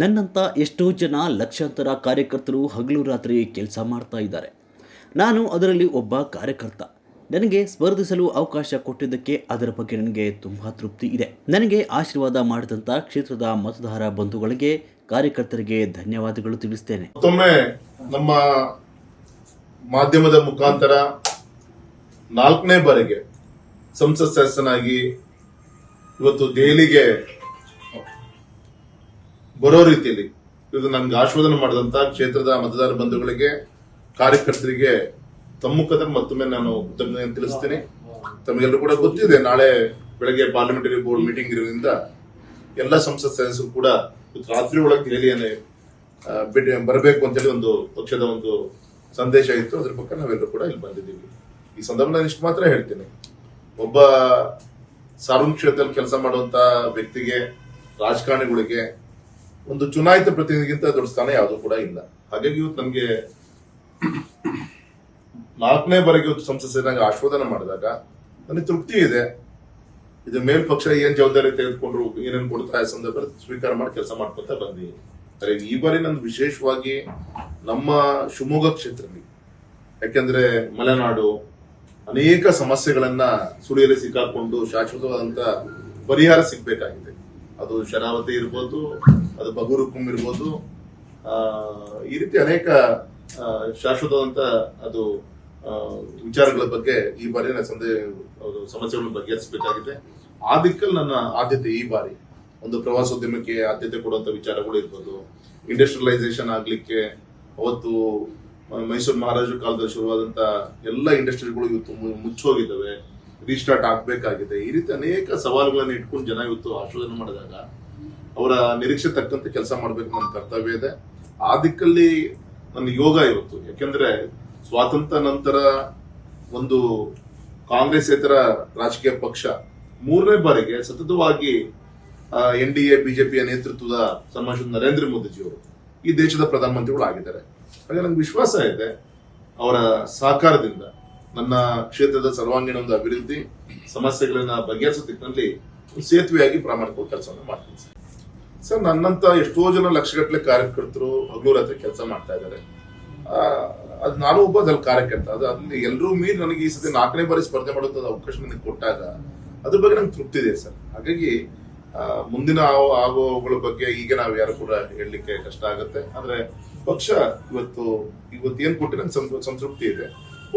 ನನ್ನಂತ ಎಷ್ಟೋ ಜನ ಲಕ್ಷಾಂತರ ಕಾರ್ಯಕರ್ತರು ಹಗಲು ರಾತ್ರಿ ಕೆಲಸ ಮಾಡ್ತಾ ಇದ್ದಾರೆ. ನಾನು ಅದರಲ್ಲಿ ಒಬ್ಬ ಕಾರ್ಯಕರ್ತ. ನನಗೆ ಸ್ಪರ್ಧಿಸಲು ಅವಕಾಶ ಕೊಟ್ಟಿದ್ದಕ್ಕೆ ಅದರ ಬಗ್ಗೆ ನನಗೆ ತುಂಬ ತೃಪ್ತಿ ಇದೆ. ನನಗೆ ಆಶೀರ್ವಾದ ಮಾಡಿದಂಥ ಕ್ಷೇತ್ರದ ಮತದಾರ ಬಂಧುಗಳಿಗೆ, ಕಾರ್ಯಕರ್ತರಿಗೆ ಧನ್ಯವಾದಗಳು ತಿಳಿಸ್ತೇನೆ. ಮತ್ತೊಮ್ಮೆ ನಮ್ಮ ಮಾಧ್ಯಮದ ಮುಖಾಂತರ ನಾಲ್ಕನೇ ಬಾರಿಗೆ ಸಂಸತ್ ಸದಸ್ಯನಾಗಿ ಇವತ್ತು ದೆಹಲಿಗೆ ಬರೋ ರೀತಿಯಲ್ಲಿ ಇದು ನನ್ಗೆ ಆಶ್ವಾದನೆ ಮಾಡಿದಂತ ಕ್ಷೇತ್ರದ ಮತದಾರ ಬಂಧುಗಳಿಗೆ, ಕಾರ್ಯಕರ್ತರಿಗೆ ತಮ್ಮುಖದ ಮತ್ತೊಮ್ಮೆ ನಾನು ಕೃತಜ್ಞತೆ ತಿಳಿಸ್ತೀನಿ. ತಮಗೆಲ್ಲರೂ ಕೂಡ ಗೊತ್ತಿದೆ, ನಾಳೆ ಬೆಳಗ್ಗೆ ಪಾರ್ಲಿಮೆಂಟರಿ ಬೋರ್ಡ್ ಮೀಟಿಂಗ್ ಇರೋದ್ರಿಂದ ಎಲ್ಲ ಸಂಸತ್ ಸದಸ್ಯರು ಕೂಡ ರಾತ್ರಿ ಒಳಗೆ ಬಿಟ್ಟು ಬರಬೇಕು ಅಂತೇಳಿ ಒಂದು ಪಕ್ಷದ ಒಂದು ಸಂದೇಶ ಇತ್ತು. ಅದ್ರ ಪಕ್ಕ ನಾವೆಲ್ಲರೂ ಕೂಡ ಇಲ್ಲಿ ಬಂದಿದ್ದೀವಿ. ಈ ಸಂದರ್ಭ ನಾನು ಇಷ್ಟು ಮಾತ್ರ ಹೇಳ್ತೀನಿ. ಒಬ್ಬ ಸಾರ್ವಜನಿಕ ಕ್ಷೇತ್ರದಲ್ಲಿ ಕೆಲಸ ಮಾಡುವಂತ ವ್ಯಕ್ತಿಗೆ, ರಾಜಕಾರಣಿಗಳಿಗೆ ಒಂದು ಚುನಾಯಿತ ಪ್ರತಿನಿಧಿಗಿಂತ ದೊಡ್ಡ ಸ್ಥಾನ ಯಾವುದು ಕೂಡ ಇಲ್ಲ. ಹಾಗಾಗಿ ಇವತ್ತು ನಮಗೆ ನಾಲ್ಕನೇ ಬಾರಿಗೆ ಇವತ್ತು ಸಂಸತ್ತಿನಾಗ ಆಶ್ವಾದನೆ ಮಾಡಿದಾಗ ನನಗೆ ತೃಪ್ತಿ ಇದೆ. ಇದು ಮೇಲ್ ಪಕ್ಷ ಏನ್ ಜವಾಬ್ದಾರಿ ತೆಗೆದುಕೊಂಡ್ರು, ಏನೇನು ಕೊಡ್ತಾ ಆ ಸಂದರ್ಭದಲ್ಲಿ ಸ್ವೀಕಾರ ಮಾಡಿ ಕೆಲಸ ಮಾಡ್ಕೊತಾ ಬಂದಿ ಆದರೆ ಈ ಬಾರಿ ನಂದು ವಿಶೇಷವಾಗಿ ನಮ್ಮ ಶಿವಮೊಗ್ಗ ಕ್ಷೇತ್ರದಲ್ಲಿ, ಯಾಕೆಂದ್ರೆ ಮಲೆನಾಡು ಅನೇಕ ಸಮಸ್ಯೆಗಳನ್ನ ಸುಳಿಯಲ್ಲಿ ಸಿಕ್ಕಾಕೊಂಡು ಶಾಶ್ವತವಾದಂತ ಪರಿಹಾರ ಸಿಗ್ಬೇಕಾಗಿದೆ. ಅದು ಶರಾವತಿ ಇರ್ಬೋದು ಅದು ಬಗುರುಕುಂ ಇರ್ಬೋದು. ಆ, ಈ ರೀತಿ ಅನೇಕ ಶಾಶ್ವತವಂತ ಅದು ವಿಚಾರಗಳ ಬಗ್ಗೆ ಈ ಬಾರಿ ಸಂದೇಹ ಸಮಸ್ಯೆಗಳನ್ನು ಬಗೆಹರಿಸಬೇಕಾಗಿದೆ ಆ ದಿಕ್ಕಲ್ಲಿ ನನ್ನ ಆದ್ಯತೆ ಈ ಬಾರಿ. ಒಂದು ಪ್ರವಾಸೋದ್ಯಮಕ್ಕೆ ಆದ್ಯತೆ ಕೊಡುವಂತ ವಿಚಾರಗಳು ಇರ್ಬೋದು. ಇಂಡಸ್ಟ್ರಿಯಲೈಸೇಷನ್ ಆಗ್ಲಿಕ್ಕೆ ಅವತ್ತು ಮೈಸೂರು ಮಹಾರಾಜರ ಕಾಲದಲ್ಲಿ ಶುರುವಾದಂತ ಎಲ್ಲ ಇಂಡಸ್ಟ್ರಿಗಳು ಇವತ್ತು ಮುಚ್ಚೋಗಿದ್ದಾವೆ. ರೀಸ್ಟಾರ್ಟ್ ಆಗ್ಬೇಕಾಗಿದೆ. ಈ ರೀತಿ ಅನೇಕ ಸವಾಲುಗಳನ್ನ ಇಟ್ಕೊಂಡು ಜನ ಇವತ್ತು ಆಶೋಧನೆ ಮಾಡಿದಾಗ ಅವರ ನಿರೀಕ್ಷೆ ತಕ್ಕಂತೆ ಕೆಲಸ ಮಾಡಬೇಕು ನನ್ನ ಕರ್ತವ್ಯ ಇದೆ. ಆ ದಿಕ್ಕಲ್ಲಿ ನನ್ನ ಯೋಗ ಇವತ್ತು. ಯಾಕೆಂದ್ರೆ ಸ್ವಾತಂತ್ರ್ಯ ನಂತರ ಒಂದು ಕಾಂಗ್ರೆಸ್ ಇತರ ರಾಜಕೀಯ ಪಕ್ಷ ಮೂರನೇ ಬಾರಿಗೆ ಸತತವಾಗಿ ಎನ್ ಡಿ ಎ ಬಿಜೆಪಿಯ ನೇತೃತ್ವದ ಸಮಾಜದ ನರೇಂದ್ರ ಮೋದಿಜಿಯವರು ಈ ದೇಶದ ಪ್ರಧಾನಮಂತ್ರಿಗಳು ಆಗಿದ್ದಾರೆ. ಹಾಗೆ ನಂಗೆ ವಿಶ್ವಾಸ ಇದೆ ಅವರ ಸಹಕಾರದಿಂದ ನನ್ನ ಕ್ಷೇತ್ರದ ಸರ್ವಾಂಗೀಣ ಒಂದು ಅಭಿವೃದ್ಧಿ, ಸಮಸ್ಯೆಗಳನ್ನ ಬಗೆಹರಿಸೋ ಸೇತುವೆಯಾಗಿ ಪ್ರಾಮಾಣಿಕ ಕೆಲಸವನ್ನು ಮಾಡ್ತೀನಿ ಸರ್ ನನ್ನಂತ ಎಷ್ಟೋ ಜನ ಲಕ್ಷಗಟ್ಟಲೆ ಕಾರ್ಯಕರ್ತರು ಹಗಲು ರಾತ್ರಿ ಕೆಲಸ ಮಾಡ್ತಾ ಇದ್ದಾರೆ. ಅದು ನಾನು ಒಬ್ಬ ಅದ್ರಲ್ಲಿ ಕಾರ್ಯಕರ್ತ. ಅದು ಅಲ್ಲಿ ಎಲ್ಲರೂ ಮೀರಿ ನನಗೆ ಈ ಸತಿ ನಾಲ್ಕನೇ ಬಾರಿ ಸ್ಪರ್ಧೆ ಮಾಡುವಂತ ಅವಕಾಶ ನನಗೆ ಕೊಟ್ಟಾಗ ಅದ್ರ ಬಗ್ಗೆ ನಂಗೆ ತೃಪ್ತಿ ಇದೆ ಸರ್. ಹಾಗಾಗಿ ಮುಂದಿನ ಆಗೋಗಳ ಬಗ್ಗೆ ಈಗ ನಾವು ಯಾರು ಕೂಡ ಹೇಳಲಿಕ್ಕೆ ಕಷ್ಟ ಆಗುತ್ತೆ. ಆದ್ರೆ, ಪಕ್ಷ ಇವತ್ತು ಇವತ್ತು ಏನ್ ಕೊಟ್ಟರೆ ನಂಗೆ ಸಂತೃ- ಸಂತೃಪ್ತಿ ಇದೆ.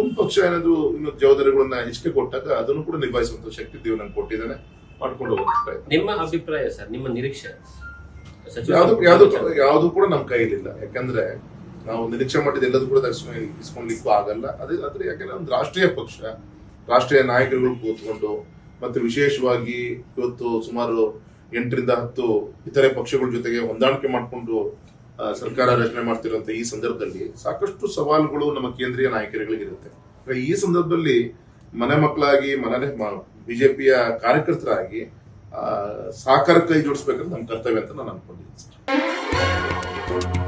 ಒಂದು ಪಕ್ಷ ಏನಾದ್ರು ಇನ್ನು ಜವಾಬ್ದಾರಿಗಳನ್ನ ಹೆಚ್ಚಿಗೆ ಕೊಟ್ಟಾಗ ಅದನ್ನು ಕೂಡ ನಿಭಾಯಿಸುವಂತ ಶಕ್ತಿ ದೇವ್ ನಂಗೆ ಕೊಟ್ಟಿದ್ದಾನೆ. ಮಾಡ್ಕೊಂಡು ಹೋಗೋದು ನಿಮ್ಮ ಅಭಿಪ್ರಾಯ ಸರ್, ನಿಮ್ಮ ನಿರೀಕ್ಷೆ? ಯಾವ್ದು ಸಂಪುಟ ಯಾವ್ದು ಯಾವ್ದು ಕೂಡ ನಮ್ಮ ಕೈಲಿಲ್ಲ. ಯಾಕಂದ್ರೆ ನಾವು ನಿರೀಕ್ಷೆ ಮಾಡಿದ ಎಲ್ಲದೂ ಕೂಡ ದರ್ಶನ ಇಸ್ಕೊಂಡ್ಲಿಕ್ಕೂ ಆಗಲ್ಲ. ಅದೇ ಆದ್ರೆ ಯಾಕಂದ್ರೆ ಒಂದು ರಾಷ್ಟ್ರೀಯ ಪಕ್ಷ ರಾಷ್ಟ್ರೀಯ ನಾಯಕರುಗಳು ಕೂತ್ಕೊಂಡು ಮತ್ತೆ ವಿಶೇಷವಾಗಿ ಇವತ್ತು ಸುಮಾರು ಎಂಟರಿಂದ ಹತ್ತು ಇತರೆ ಪಕ್ಷಗಳ ಜೊತೆಗೆ ಹೊಂದಾಣಿಕೆ ಮಾಡಿಕೊಂಡು ಸರ್ಕಾರ ರಚನೆ ಮಾಡ್ತಿರುವಂತ ಈ ಸಂದರ್ಭದಲ್ಲಿ ಸಾಕಷ್ಟು ಸವಾಲುಗಳು ನಮ್ಮ ಕೇಂದ್ರೀಯ ನಾಯಕರುಗಳಿಗಿರುತ್ತೆ. ಈ ಸಂದರ್ಭದಲ್ಲಿ ಮನೆ ಮಕ್ಕಳಾಗಿ ಮನೆ ಬಿಜೆಪಿಯ ಕಾರ್ಯಕರ್ತರಾಗಿ ಸಹಕಾರ ಕೈ ಜೋಡಿಸ್ಬೇಕಂತ ನಮ್ಮ ಕರ್ತವ್ಯ ಅಂತ ನಾನು ಅನ್ಕೊಂಡಿದ್ದೀನಿ